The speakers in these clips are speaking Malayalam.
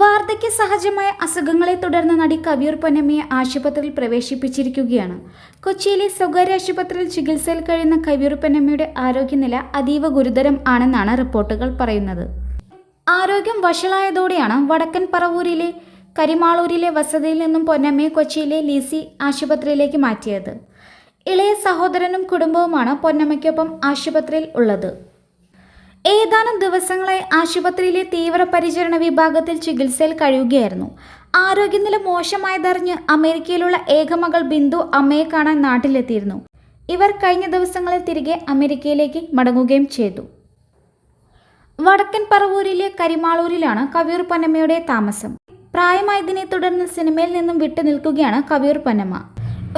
വാർദ്ധക്യ സഹജമായ അസുഖങ്ങളെ തുടർന്ന് നടി കവിയൂർ പൊന്നമ്മയെ ആശുപത്രിയിൽ പ്രവേശിപ്പിച്ചിരിക്കുകയാണ്. കൊച്ചിയിലെ സ്വകാര്യ ആശുപത്രിയിൽ ചികിത്സയിൽ കഴിയുന്ന കവിയൂർ പൊന്നമ്മയുടെ ആരോഗ്യനില അതീവ ഗുരുതരം ആണെന്നാണ് റിപ്പോർട്ടുകൾ പറയുന്നത്. ആരോഗ്യം വഷളായതോടെയാണ് വടക്കൻ പറവൂരിലെ കരിമാളൂരിലെ വസതിയിൽ നിന്നും പൊന്നമ്മയെ കൊച്ചിയിലെ ലീസി ആശുപത്രിയിലേക്ക് മാറ്റിയത്. ഇളയ സഹോദരനും കുടുംബവുമാണ് പൊന്നമ്മയ്ക്കൊപ്പം ആശുപത്രിയിൽ ഉള്ളത്. ഏതാനും ദിവസങ്ങളായി ആശുപത്രിയിലെ തീവ്രപരിചരണ വിഭാഗത്തിൽ ചികിത്സയിൽ കഴിയുകയായിരുന്നു. ആരോഗ്യനില മോശമായതറിഞ്ഞ് അമേരിക്കയിലുള്ള ഏകമകൾ ബിന്ദു അമ്മയെ കാണാൻ നാട്ടിലെത്തിയിരുന്നു. ഇവർ കഴിഞ്ഞ ദിവസങ്ങളിൽ തിരികെ അമേരിക്കയിലേക്ക് മടങ്ങുകയും ചെയ്തു. വടക്കൻ പറവൂരിലെ കരിമാളൂരിലാണ് കവിയൂർ പന്നമ്മയുടെ താമസം. പ്രായമായതിനെ തുടർന്ന് സിനിമയിൽ നിന്നും വിട്ടു നിൽക്കുകയാണ് കവിയൂർ പന്നമ്മ.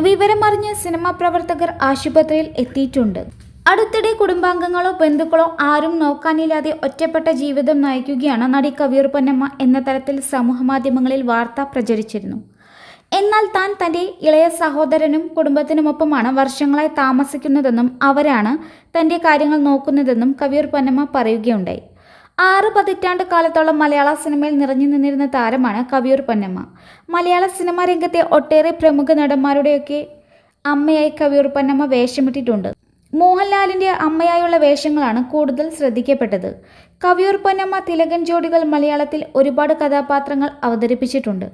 വിവരമറിഞ്ഞ് സിനിമാ പ്രവർത്തകർ ആശുപത്രിയിൽ എത്തിയിട്ടുണ്ട്. അടുത്തിടെ കുടുംബാംഗങ്ങളോ ബന്ധുക്കളോ ആരും നോക്കാനില്ലാതെ ഒറ്റപ്പെട്ട ജീവിതം നയിക്കുകയാണ് നടി കവിയൂർ പൊന്നമ്മ എന്ന തരത്തിൽ സമൂഹമാധ്യമങ്ങളിൽ വാർത്ത പ്രചരിച്ചിരുന്നു. എന്നാൽ താൻ തന്റെ ഇളയ സഹോദരനും കുടുംബത്തിനുമൊപ്പമാണ് വർഷങ്ങളായി താമസിക്കുന്നതെന്നും അവരാണ് തന്റെ കാര്യങ്ങൾ നോക്കുന്നതെന്നും കവിയൂർ പൊന്നമ്മ പറയുകയുണ്ടായി. ആറ് പതിറ്റാണ്ട് കാലത്തോളം മലയാള സിനിമയിൽ നിറഞ്ഞു നിന്നിരുന്ന താരമാണ് കവിയൂർ പൊന്നമ്മ. മലയാള സിനിമാ രംഗത്തെ ഒട്ടേറെ പ്രമുഖ നടന്മാരുടെയൊക്കെ അമ്മയായി കവിയൂർ പൊന്നമ്മ വേഷമിട്ടിട്ടുണ്ട്. മോഹൻലാലിന്റെ അമ്മയായുള്ള വേഷങ്ങളാണ് കൂടുതൽ ശ്രദ്ധിക്കപ്പെട്ടത്. കവിയൂർ പൊന്നമ്മ തിലകൻ ജോഡികൾ മലയാളത്തിൽ ഒരുപാട് കഥാപാത്രങ്ങൾ അവതരിപ്പിച്ചിട്ടുണ്ട്.